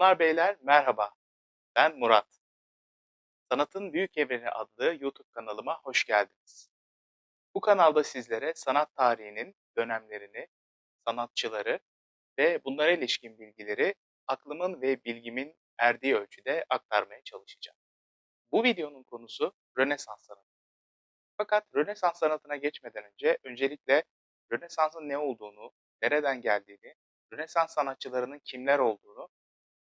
Hanımlar beyler merhaba. Ben Murat. Sanatın Büyük Evreni adlı YouTube kanalıma hoş geldiniz. Bu kanalda sizlere sanat tarihinin dönemlerini, sanatçıları ve bunlara ilişkin bilgileri aklımın ve bilgimin erdiği ölçüde aktarmaya çalışacağım. Bu videonun konusu Rönesans sanatı. Fakat Rönesans sanatına geçmeden önce öncelikle Rönesans'ın ne olduğunu, nereden geldiğini, Rönesans sanatçılarının kimler olduğunu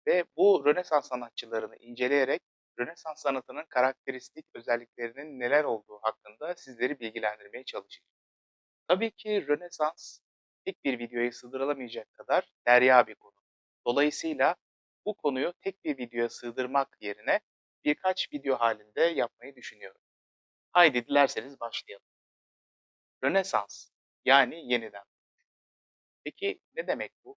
ve bu Rönesans sanatçılarını inceleyerek Rönesans sanatının karakteristik özelliklerinin neler olduğu hakkında sizleri bilgilendirmeye çalışacağım. Tabii ki Rönesans tek bir videoya sığdırılamayacak kadar derya bir konu. Dolayısıyla bu konuyu tek bir videoya sığdırmak yerine birkaç video halinde yapmayı düşünüyorum. Haydi dilerseniz başlayalım. Rönesans yani yeniden. Peki ne demek bu?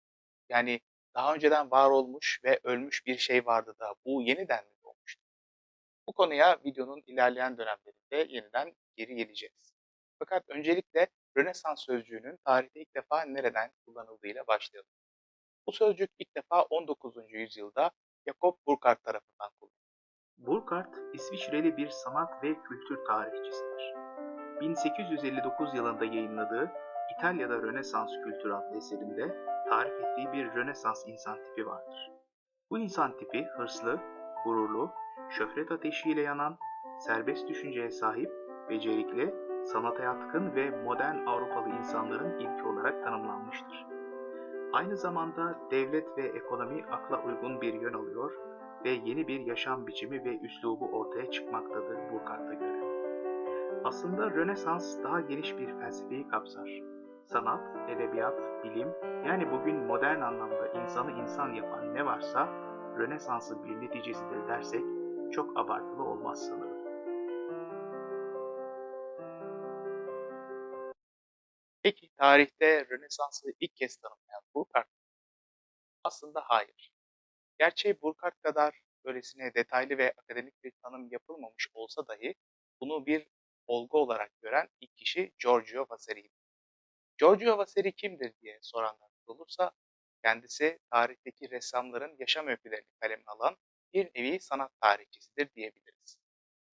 Yani daha önceden var olmuş ve ölmüş bir şey vardı da bu yeniden mi doğmuştu? Bu konuya videonun ilerleyen dönemlerinde yeniden geri geleceğiz. Fakat öncelikle Rönesans sözcüğünün tarihte ilk defa nereden kullanıldığıyla başlayalım. Bu sözcük ilk defa 19. yüzyılda Jakob Burckhardt tarafından kullanıldı. Burckhardt, İsviçreli bir sanat ve kültür tarihçisidir. 1859 yılında yayınladığı İtalya'da Rönesans Kültürü adlı eserinde tarif ettiği bir Rönesans insan tipi vardır. Bu insan tipi hırslı, gururlu, şöhret ateşiyle yanan, serbest düşünceye sahip, becerikli, sanata yatkın ve modern Avrupalı insanların ilki olarak tanımlanmıştır. Aynı zamanda devlet ve ekonomi akla uygun bir yön alıyor ve yeni bir yaşam biçimi ve üslubu ortaya çıkmaktadır Burckhardt'a göre. Aslında Rönesans daha geniş bir felsefeyi kapsar. Sanat, edebiyat, bilim, yani bugün modern anlamda insanı insan yapan ne varsa Rönesans'ın bir neticesidir dersek çok abartılı olmaz sanırım. Peki tarihte Rönesans'ı ilk kez tanımlayan Burckhardt? Aslında hayır. Gerçi Burckhardt kadar böylesine detaylı ve akademik bir tanım yapılmamış olsa dahi bunu bir olgu olarak gören ilk kişi Giorgio Vasari'ydi. Giorgio Vasari kimdir diye soranlar olursa kendisi tarihteki ressamların yaşam öykülerini kaleme alan bir nevi sanat tarihçisidir diyebiliriz.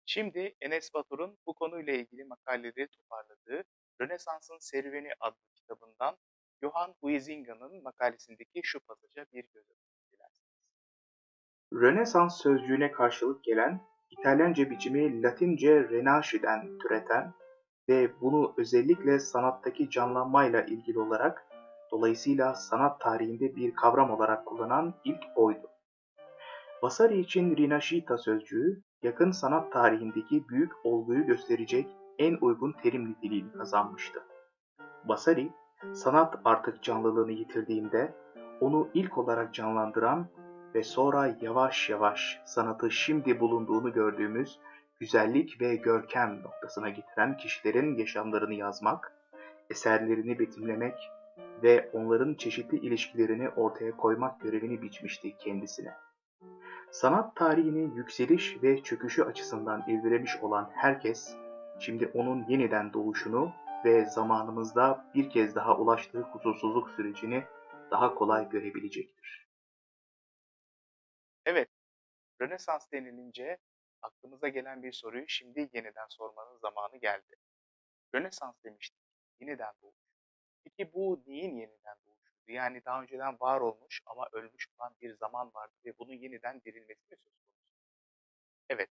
Şimdi Enes Batur'un bu konuyla ilgili makaleleri toparladığı Rönesans'ın Serüveni adlı kitabından Johann Huizinga'nın makalesindeki şu pasaja bir göz dilerseniz. Rönesans sözcüğüne karşılık gelen İtalyanca biçimi Latince renasci'den türeten ve bunu özellikle sanattaki canlanmayla ilgili olarak dolayısıyla sanat tarihinde bir kavram olarak kullanan ilk oydu. Vasari için Rinascita sözcüğü yakın sanat tarihindeki büyük olguyu gösterecek en uygun terim niteliğini kazanmıştı. Vasari, sanat artık canlılığını yitirdiğinde onu ilk olarak canlandıran ve sonra yavaş yavaş sanatı şimdi bulunduğunu gördüğümüz güzellik ve görkem noktasına getiren kişilerin yaşamlarını yazmak, eserlerini betimlemek ve onların çeşitli ilişkilerini ortaya koymak görevini biçmişti kendisine. Sanat tarihini yükseliş ve çöküşü açısından irdelemiş olan herkes, şimdi onun yeniden doğuşunu ve zamanımızda bir kez daha ulaştığı huzursuzluk sürecini daha kolay görebilecektir. Evet, Rönesans denilince aklımıza gelen bir soruyu şimdi yeniden sormanın zamanı geldi. Rönesans demiştik, yeniden doğuş. Peki bu neyin yeniden doğuşuydu? Yani daha önceden var olmuş ama ölmüş olan bir zaman vardı ve bunun yeniden dirilmesi mi söz konusu? Evet,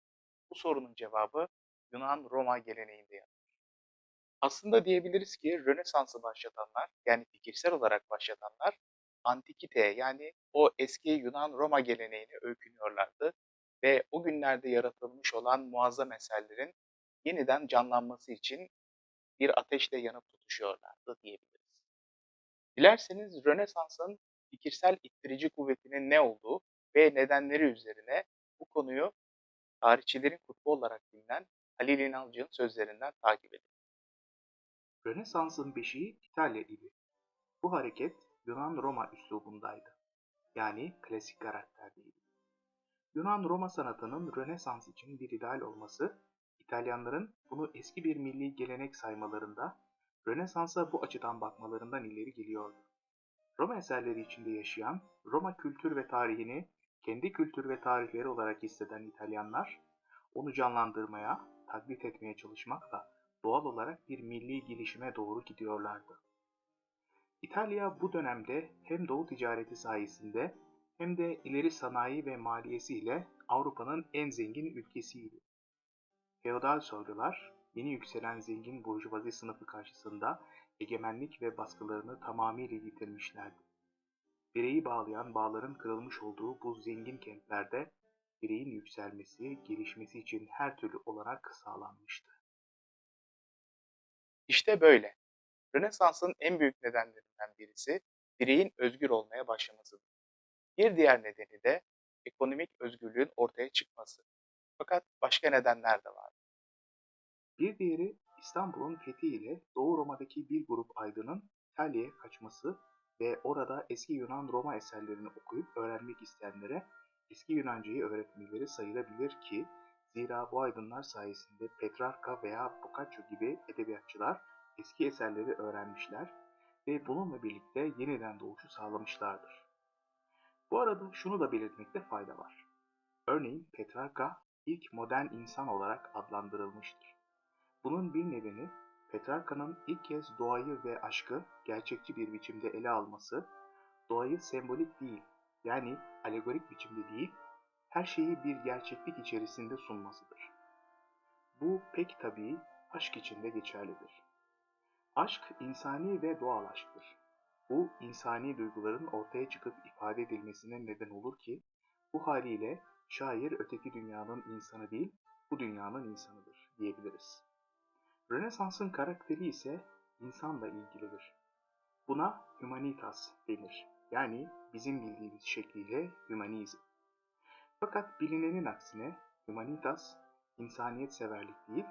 bu sorunun cevabı Yunan-Roma geleneğinde yatır. Aslında diyebiliriz ki Rönesans'ı başlatanlar, yani fikirsel olarak başlatanlar, antikiteye yani o eski Yunan-Roma geleneğini öykünüyorlardı ve o günlerde yaratılmış olan muazzam eserlerin yeniden canlanması için bir ateşle yanıp tutuşuyorlardı diyebiliriz. Dilerseniz Rönesans'ın fikirsel ittirici kuvvetinin ne olduğu ve nedenleri üzerine bu konuyu tarihçilerin kutbu olarak bilinen Halil İnalcı'nın sözlerinden takip edelim. Rönesans'ın beşiği İtalya idi. Bu hareket Yunan-Roma üslubundaydı. Yani klasik karakterdeydi. Yunan-Roma sanatının Rönesans için bir ideal olması, İtalyanların bunu eski bir milli gelenek saymalarında, Rönesans'a bu açıdan bakmalarından ileri geliyordu. Roma eserleri içinde yaşayan, Roma kültür ve tarihini kendi kültür ve tarihleri olarak hisseden İtalyanlar, onu canlandırmaya, taklit etmeye çalışmakla doğal olarak bir milli gelişime doğru gidiyorlardı. İtalya bu dönemde hem doğu ticareti sayesinde hem de ileri sanayi ve maliyesiyle Avrupa'nın en zengin ülkesiydi. Feodal soylular, yeni yükselen zengin burjuvazi sınıfı karşısında egemenlik ve baskılarını tamamıyla yitirmişlerdi. Bireyi bağlayan bağların kırılmış olduğu bu zengin kentlerde bireyin yükselmesi, gelişmesi için her türlü olanak sağlanmıştı. İşte böyle. Rönesans'ın en büyük nedenlerinden birisi bireyin özgür olmaya başlamasıdır. Bir diğer nedeni de ekonomik özgürlüğün ortaya çıkması. Fakat başka nedenler de var. Bir diğeri İstanbul'un fethiyle Doğu Roma'daki bir grup aydının İtalya'ya kaçması ve orada eski Yunan Roma eserlerini okuyup öğrenmek isteyenlere eski Yunancayı öğretmeleri sayılabilir ki zira bu aydınlar sayesinde Petrarca veya Boccaccio gibi edebiyatçılar eski eserleri öğrenmişler ve bununla birlikte yeniden doğuşu sağlamışlardır. Bu arada şunu da belirtmekte fayda var. Örneğin Petrarca ilk modern insan olarak adlandırılmıştır. Bunun bir nedeni Petrarca'nın ilk kez doğayı ve aşkı gerçekçi bir biçimde ele alması, doğayı sembolik değil yani alegorik biçimde değil, her şeyi bir gerçeklik içerisinde sunmasıdır. Bu pek tabii aşk içinde geçerlidir. Aşk insani ve doğal aşktır. Bu insani duyguların ortaya çıkıp ifade edilmesine neden olur ki bu haliyle şair öteki dünyanın insanı değil, bu dünyanın insanıdır diyebiliriz. Rönesans'ın karakteri ise insanla ilgilidir. Buna humanitas denir. Yani bizim bildiğimiz şekliyle humanizm. Fakat bilinenin aksine humanitas insaniyet severlik değil,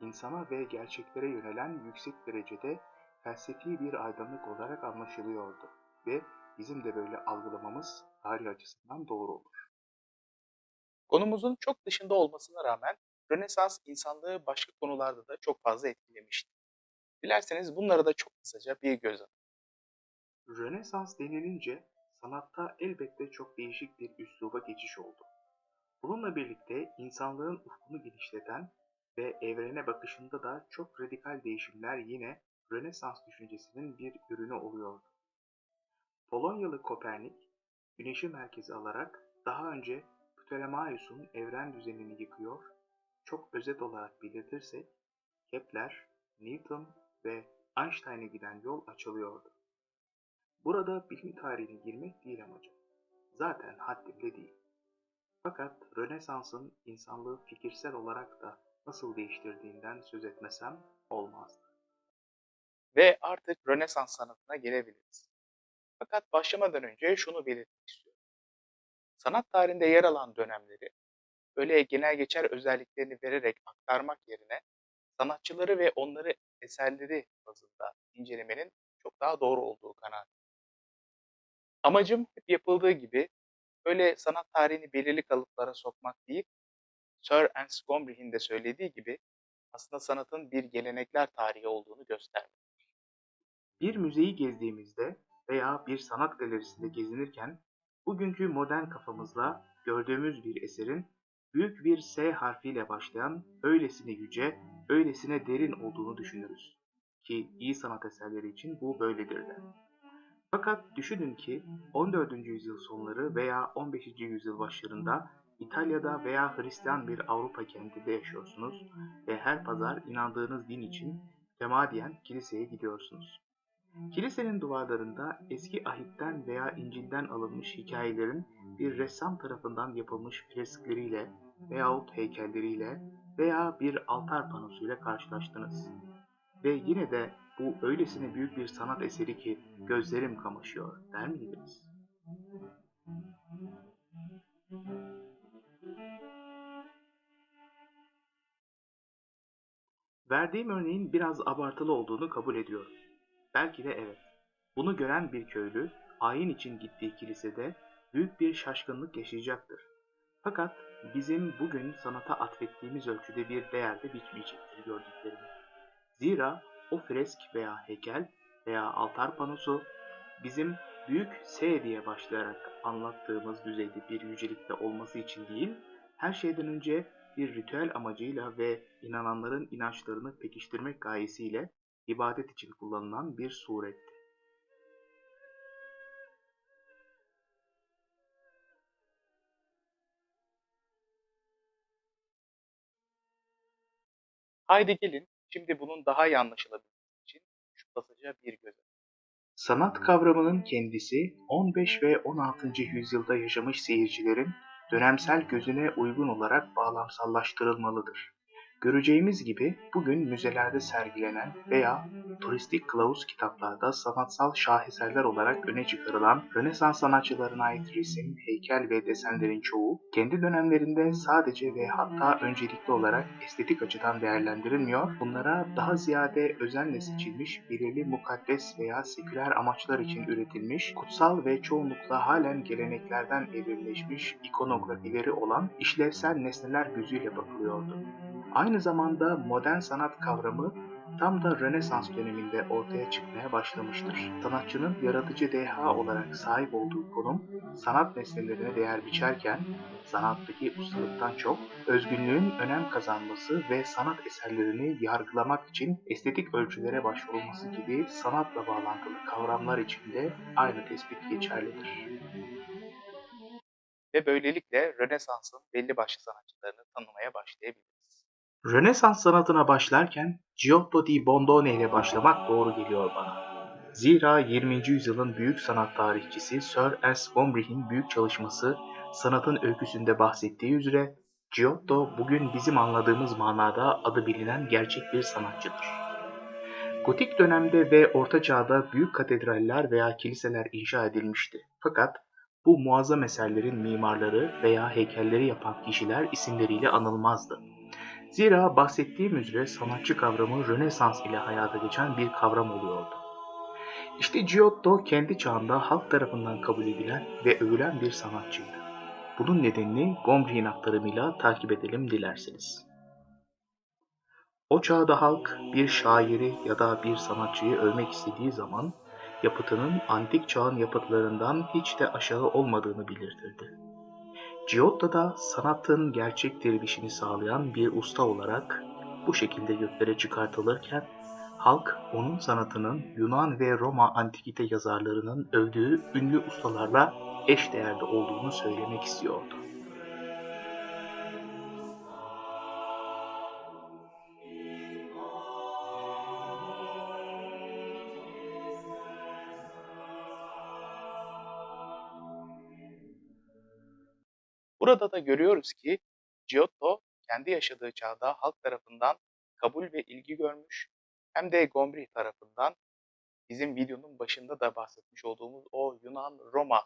insana ve gerçeklere yönelen yüksek derecede felsefi bir aydınlık olarak anlaşılıyordu ve bizim de böyle algılamamız tarih açısından doğru olur. Konumuzun çok dışında olmasına rağmen Rönesans insanlığı başka konularda da çok fazla etkilemişti. Dilerseniz bunları da çok kısaca bir göz atın. Rönesans denilince sanatta elbette çok değişik bir üsluba geçiş oldu. Bununla birlikte insanlığın ufkunu genişleten ve evrene bakışında da çok radikal değişimler yine Rönesans düşüncesinin bir ürünü oluyordu. Polonyalı Kopernik, güneşi merkeze alarak daha önce Ptolemaios'un evren düzenini yıkıyor, çok özet olarak belirtirsek, Kepler, Newton ve Einstein'e giden yol açılıyordu. Burada bilim tarihine girmek değil amacım. Zaten haddimde değil. Fakat Rönesans'ın insanlığı fikirsel olarak da nasıl değiştirdiğinden söz etmesem olmazdı. Ve artık Rönesans sanatına gelebiliriz. Fakat başlamadan önce şunu belirtmek istiyorum. Sanat tarihinde yer alan dönemleri böyle genel geçer özelliklerini vererek aktarmak yerine sanatçıları ve onları eserleri bazında incelemenin çok daha doğru olduğu kanaat. Amacım hep yapıldığı gibi böyle sanat tarihini belirli kalıplara sokmak değil, Sir Ernst Gombrich'in de söylediği gibi aslında sanatın bir gelenekler tarihi olduğunu göstermek. Bir müzeyi gezdiğimizde veya bir sanat galerisinde gezinirken bugünkü modern kafamızla gördüğümüz bir eserin büyük bir S harfiyle başlayan öylesine yüce, öylesine derin olduğunu düşünürüz. Ki iyi sanat eserleri için bu böyledir de. Fakat düşünün ki 14. yüzyıl sonları veya 15. yüzyıl başlarında İtalya'da veya Hristiyan bir Avrupa kentinde yaşıyorsunuz ve her pazar inandığınız din için temadiyen kiliseye gidiyorsunuz. Kilisenin duvarlarında eski ahitten veya İncil'den alınmış hikayelerin bir ressam tarafından yapılmış freskleriyle veyahut heykelleriyle veya bir altar panosuyla karşılaştınız. Ve yine de bu öylesine büyük bir sanat eseri ki gözlerim kamaşıyor der miydiniz? Verdiğim örneğin biraz abartılı olduğunu kabul ediyorum. Belki de evet. Bunu gören bir köylü ayin için gittiği kilisede büyük bir şaşkınlık yaşayacaktır. Fakat bizim bugün sanata atfettiğimiz ölçüde bir değer de biçmeyecektir gördüklerimi. Zira o fresk veya heykel veya altar panosu bizim büyük S diye başlayarak anlattığımız düzeyde bir yücelikte olması için değil, her şeyden önce bir ritüel amacıyla ve inananların inançlarını pekiştirmek gayesiyle ibadet için kullanılan bir suretti. Haydi gelin şimdi bunun daha iyi anlaşılabilmesi için şu pasaja bir göz atalım. Sanat kavramının kendisi 15 ve 16. yüzyılda yaşamış seyircilerin dönemsel gözüne uygun olarak bağlamsallaştırılmalıdır. Göreceğimiz gibi bugün müzelerde sergilenen veya turistik kılavuz kitaplarda sanatsal şaheserler olarak öne çıkarılan Rönesans sanatçılarına ait resim, heykel ve desenlerin çoğu kendi dönemlerinde sadece ve hatta öncelikli olarak estetik açıdan değerlendirilmiyor, bunlara daha ziyade özenle seçilmiş belirli mukaddes veya seküler amaçlar için üretilmiş, kutsal ve çoğunlukla halen geleneklerden evrimleşmiş ikonografileri olan işlevsel nesneler gözüyle bakılıyordu. Aynı zamanda modern sanat kavramı tam da Rönesans döneminde ortaya çıkmaya başlamıştır. Sanatçının yaratıcı deha olarak sahip olduğu konum, sanat nesnelerine değer biçerken, sanattaki ustalıktan çok, özgünlüğün önem kazanması ve sanat eserlerini yargılamak için estetik ölçülere başvurulması gibi sanatla bağlantılı kavramlar için de aynı tespit geçerlidir. Ve böylelikle Rönesans'ın belli başlı sanatçılarını tanımaya başlayabiliriz. Rönesans sanatına başlarken Giotto di Bondone ile başlamak doğru geliyor bana. Zira 20. yüzyılın büyük sanat tarihçisi Sir S. Gombrich'in büyük çalışması sanatın öyküsünde bahsettiği üzere Giotto bugün bizim anladığımız manada adı bilinen gerçek bir sanatçıdır. Gotik dönemde ve Orta Çağ'da büyük katedraller veya kiliseler inşa edilmişti. Fakat bu muazzam eserlerin mimarları veya heykelleri yapan kişiler isimleriyle anılmazdı. Zira bahsettiğim üzere sanatçı kavramı Rönesans ile hayata geçen bir kavram oluyordu. İşte Giotto kendi çağında halk tarafından kabul edilen ve övülen bir sanatçıydı. Bunun nedenini Gombrich'in aktarımıyla takip edelim dilerseniz. O çağda halk bir şairi ya da bir sanatçıyı övmek istediği zaman yapıtının antik çağın yapıtlarından hiç de aşağı olmadığını belirtirdi. Giotto da sanatın gerçek dirilişini sağlayan bir usta olarak bu şekilde göklere çıkartılırken halk onun sanatının Yunan ve Roma antikite yazarlarının övdüğü ünlü ustalarla eş değerde olduğunu söylemek istiyordu. Burada da görüyoruz ki Giotto kendi yaşadığı çağda halk tarafından kabul ve ilgi görmüş hem de Gombrich tarafından bizim videonun başında da bahsetmiş olduğumuz o Yunan-Roma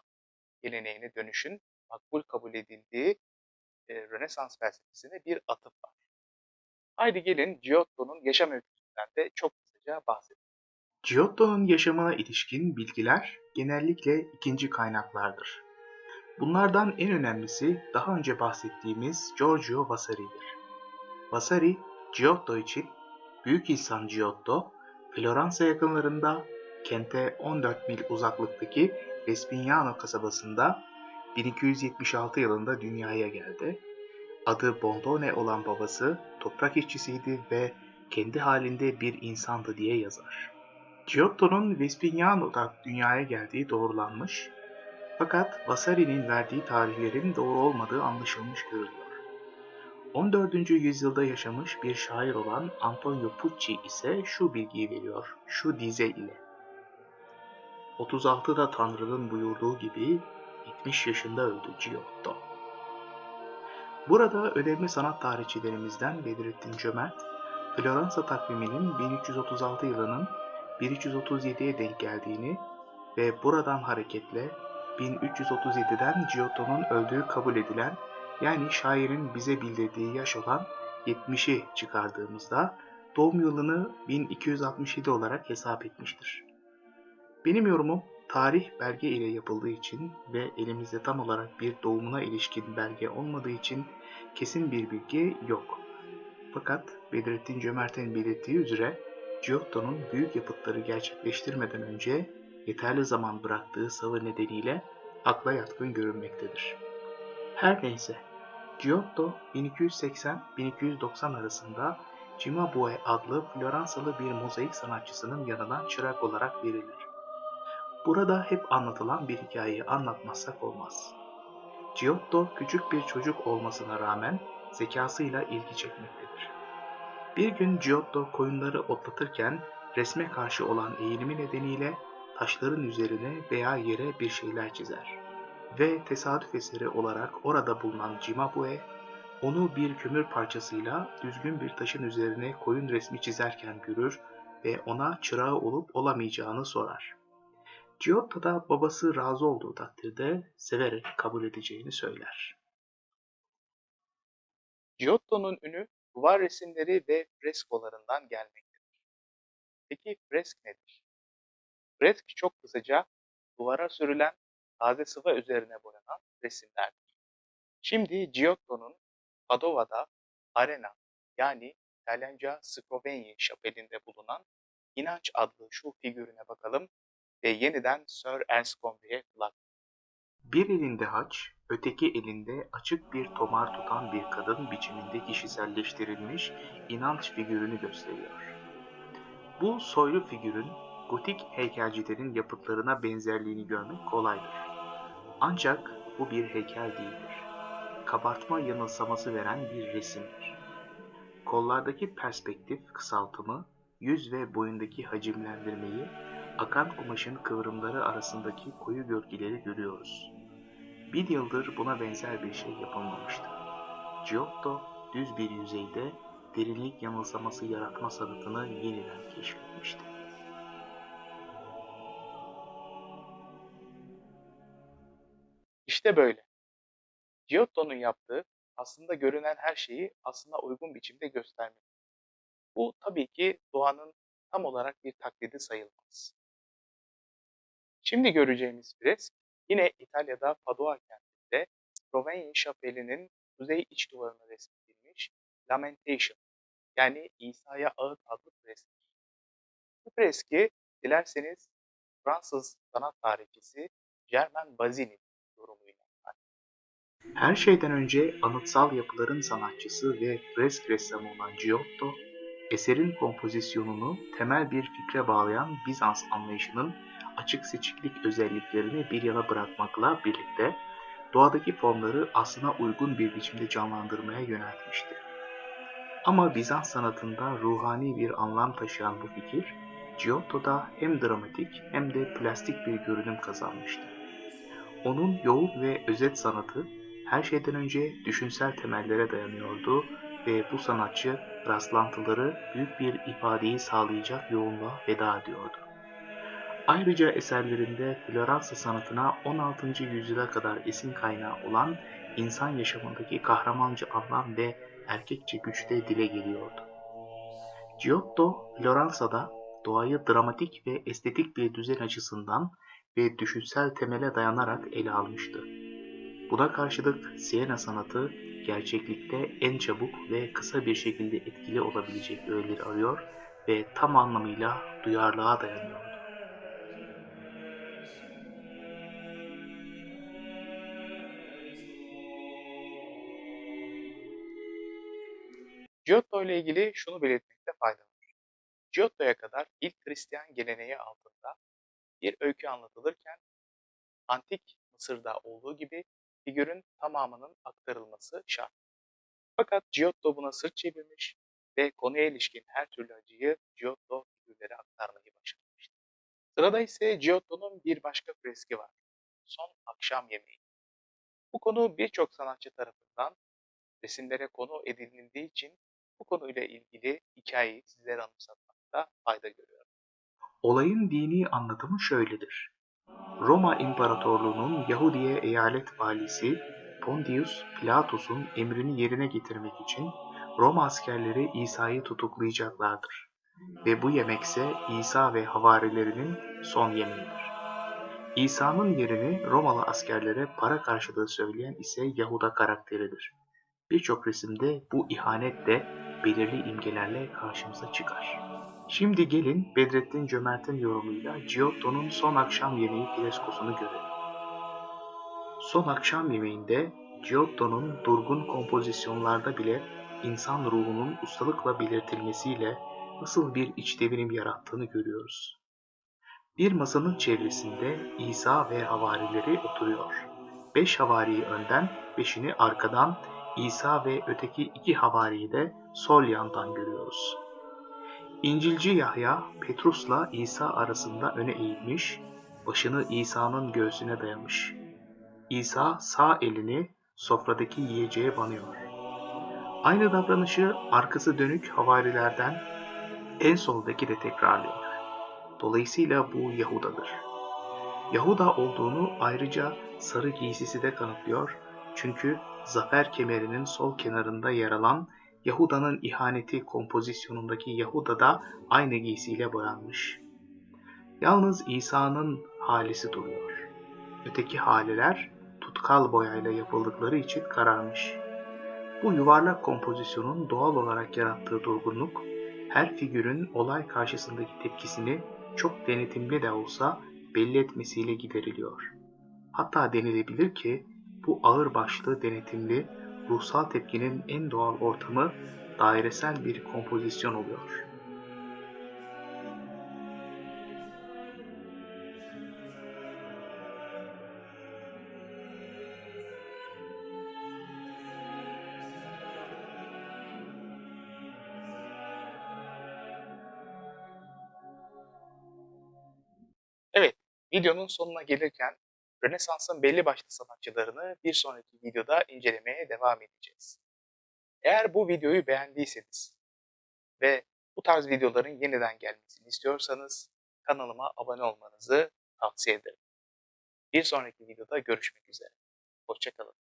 geleneğine dönüşün makbul kabul edildiği e, Rönesans felsefesine bir atıf var. Haydi gelin Giotto'nun yaşam öyküsünden de çok kısaca bahsedelim. Giotto'nun yaşamına ilişkin bilgiler genellikle ikinci kaynaklardır. Bunlardan en önemlisi daha önce bahsettiğimiz Giorgio Vasari'dir. Vasari, Giotto için Büyük İnsan Giotto, Floransa yakınlarında kente 14 mil uzaklıktaki Vespignano kasabasında 1276 yılında dünyaya geldi. Adı Bondone olan babası toprak işçisiydi ve kendi halinde bir insandı diye yazar. Giotto'nun Vespignano'da dünyaya geldiği doğrulanmış fakat Vasari'nin verdiği tarihlerin doğru olmadığı anlaşılmış görülüyor. 14. yüzyılda yaşamış bir şair olan Antonio Pucci ise şu bilgiyi veriyor, şu dize ile. 36'da Tanrı'nın buyurduğu gibi 70 yaşında öldü Giotto. Burada önemli sanat tarihçilerimizden Bedrettin Cömert, Floransa takviminin 1336 yılının 1337'ye denk geldiğini ve buradan hareketle 1337'den Giotto'nun öldüğü kabul edilen yani şairin bize bildirdiği yaş olan 70'i çıkardığımızda doğum yılını 1267 olarak hesap etmiştir. Benim yorumum tarih belge ile yapıldığı için ve elimizde tam olarak bir doğumuna ilişkin belge olmadığı için kesin bir bilgi yok. Fakat Bedrettin Cömert'in belirttiği üzere Giotto'nun büyük yapıtları gerçekleştirmeden önce yeterli zaman bıraktığı savı nedeniyle akla yatkın görünmektedir. Her neyse, Giotto 1280-1290 arasında Cimabue adlı Floransalı bir mozaik sanatçısının yanına çırak olarak verilir. Burada hep anlatılan bir hikayeyi anlatmazsak olmaz. Giotto küçük bir çocuk olmasına rağmen zekasıyla ilgi çekmektedir. Bir gün Giotto koyunları otlatırken resme karşı olan eğilimi nedeniyle taşların üzerine veya yere bir şeyler çizer. Ve tesadüf eseri olarak orada bulunan Cimabue, onu bir kömür parçasıyla düzgün bir taşın üzerine koyun resmi çizerken görür ve ona çırağı olup olamayacağını sorar. Giotto da babası razı olduğu takdirde severek kabul edeceğini söyler. Giotto'nun ünü duvar resimleri ve freskolarından gelmektedir. Peki fresk nedir? Fresk çok kısaca duvara sürülen taze sıva üzerine boyanan resimlerdir. Şimdi Giotto'nun Padova'da Arena yani İtalyanca Scrovegni şapelinde bulunan İnanç adlı şu figürüne bakalım ve yeniden Sir Ernst Gombri'ye kulak Bir elinde haç, öteki elinde açık bir tomar tutan bir kadın biçiminde kişiselleştirilmiş inanç figürünü gösteriyor. Bu soylu figürün gotik heykelcilerin yapıtlarına benzerliğini görmek kolaydır. Ancak bu bir heykel değildir. Kabartma yanılsaması veren bir resimdir. Kollardaki perspektif kısaltımı, yüz ve boyundaki hacimlendirmeyi, akan kumaşın kıvrımları arasındaki koyu gölgeleri görüyoruz. Bir yıldır buna benzer bir şey yapılmamıştı. Giotto düz bir yüzeyde derinlik yanılsaması yaratma sanatını yeniden keşfetmişti. İşte böyle. Giotto'nun yaptığı aslında görünen her şeyi aslında uygun biçimde göstermek. Bu tabii ki doğanın tam olarak bir taklidi sayılmaz. Şimdi göreceğimiz fresk yine İtalya'da Padua kentinde Provence şapelinin kuzey iç duvarına resmedilmiş Lamentation yani İsa'ya Ağıt adlı fresktir. Bu freski dilerseniz Fransız sanat tarihçisi Germain Bazini yorumuyla Her şeyden önce anıtsal yapıların sanatçısı ve fresk ressamı olan Giotto, eserin kompozisyonunu temel bir fikre bağlayan Bizans anlayışının açık seçiklik özelliklerini bir yana bırakmakla birlikte doğadaki formları aslına uygun bir biçimde canlandırmaya yöneltmişti. Ama Bizans sanatında ruhani bir anlam taşıyan bu fikir, Giotto'da hem dramatik hem de plastik bir görünüm kazanmıştı. Onun yoğun ve özet sanatı her şeyden önce düşünsel temellere dayanıyordu ve bu sanatçı rastlantıları büyük bir ifadeyi sağlayacak yoğunluğa veda ediyordu. Ayrıca eserlerinde Floransa sanatına 16. yüzyıla kadar esin kaynağı olan insan yaşamındaki kahramanca anlam ve erkekçe güç de dile geliyordu. Giotto, Floransa'da doğayı dramatik ve estetik bir düzen açısından ve düşünsel temele dayanarak ele almıştı. Buna karşılık Siena sanatı gerçeklikte en çabuk ve kısa bir şekilde etkili olabilecek öğeleri arıyor ve tam anlamıyla duyarlılığa dayanıyordu. Giotto ile ilgili şunu belirtmekte fayda var. Giotto'ya kadar ilk Hristiyan geleneği altında bir öykü anlatılırken antik Mısır'da olduğu gibi figürün tamamının aktarılması şart. Fakat Giotto buna sırt çevirmiş ve konuya ilişkin her türlü acıyı Giotto figürlere aktarmayı başarmıştır. Sırada ise Giotto'nun bir başka freski var. Son Akşam Yemeği. Bu konu birçok sanatçı tarafından resimlere konu edinildiği için bu konuyla ilgili hikayeyi sizlere anımsatmakta fayda görüyorum. Olayın dini anlatımı şöyledir. Roma İmparatorluğu'nun Yahudiye eyalet valisi Pontius Pilatus'un emrini yerine getirmek için Roma askerleri İsa'yı tutuklayacaklardır. Ve bu yemekse İsa ve havarilerinin son yemeğidir. İsa'nın yerini Romalı askerlere para karşılığı söyleyen ise Yahuda karakteridir. Birçok resimde bu ihanet de belirli imgelerle karşımıza çıkar. Şimdi gelin Bedrettin Cömert'in yorumuyla Giotto'nun son akşam yemeği freskosunu görelim. Son akşam yemeğinde Giotto'nun durgun kompozisyonlarda bile insan ruhunun ustalıkla belirtilmesiyle nasıl bir iç devinim yarattığını görüyoruz. Bir masanın çevresinde İsa ve havarileri oturuyor. Beş havariyi önden, beşini arkadan, İsa ve öteki iki havariyi de sol yandan görüyoruz. İncilci Yahya, Petrus'la İsa arasında öne eğilmiş, başını İsa'nın göğsüne dayamış. İsa sağ elini sofradaki yiyeceğe banıyor. Aynı davranışı arkası dönük havarilerden en soldaki de tekrarlıyor. Dolayısıyla bu Yahuda'dır. Yahuda olduğunu ayrıca sarı giysisi de kanıtlıyor. Çünkü zafer kemerinin sol kenarında yer alan Yahuda'nın ihaneti kompozisyonundaki Yahuda da aynı giysiyle boyanmış. Yalnız İsa'nın halisi duruyor. Öteki haleler tutkal boyayla yapıldıkları için kararmış. Bu yuvarlak kompozisyonun doğal olarak yarattığı durgunluk, her figürün olay karşısındaki tepkisini çok denetimli de olsa belli etmesiyle gideriliyor. Hatta denilebilir ki bu ağır başlı denetimli ruhsal tepkinin en doğal ortamı dairesel bir kompozisyon oluyor. Evet, videonun sonuna gelirken Rönesans'ın belli başlı sanatçılarını bir sonraki videoda incelemeye devam edeceğiz. Eğer bu videoyu beğendiyseniz ve bu tarz videoların yeniden gelmesini istiyorsanız kanalıma abone olmanızı tavsiye ederim. Bir sonraki videoda görüşmek üzere. Hoşçakalın.